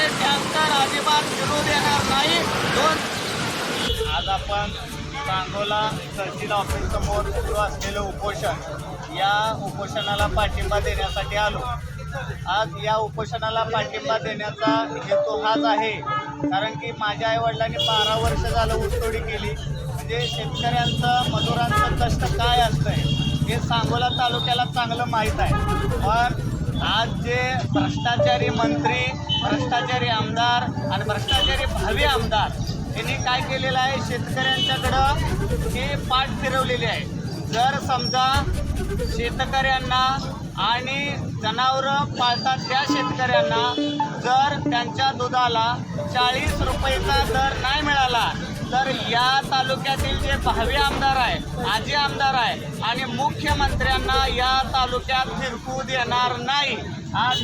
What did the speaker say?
तालुक्यात फिरू देणार नाही दोन आज आपण सांगोला तहसील ऑफिस समोर सुरू असलेलं उपोषण या उपोषणाला पाठिंबा देण्यासाठी आलो. आज या उपोषणाला पाठिंबा देण्याचा हेतू हाच आहे. कारण की माझ्या आईवडिलांनी बारा वर्ष झालं ऊसतोडी केली. म्हणजे शेतकऱ्यांचं मजुरांचं कष्ट काय असतंय हे सांगोला तालुक्याला चांगलं माहीत आहे. पण आज जे भ्रष्टाचारी मंत्री आमदार आणि भ्रष्टाचारी भावी आमदार यांनी काय केलेलं आहे? शेतकऱ्यांच्याकडं हे पाठ फिरवलेली आहे. जर समजा शेतकऱ्यांना आणि जनावरं पाळतात त्या शेतकऱ्यांना जर त्यांच्या दुधाला चाळीस रुपयेचा दर नाही मिळाला तर या तालुक्यातील जे भावी आमदार आहे आजी आमदार आहे आणि मुख्यमंत्र्यांना या तालुक्यात फिरकू देणार नाही. आज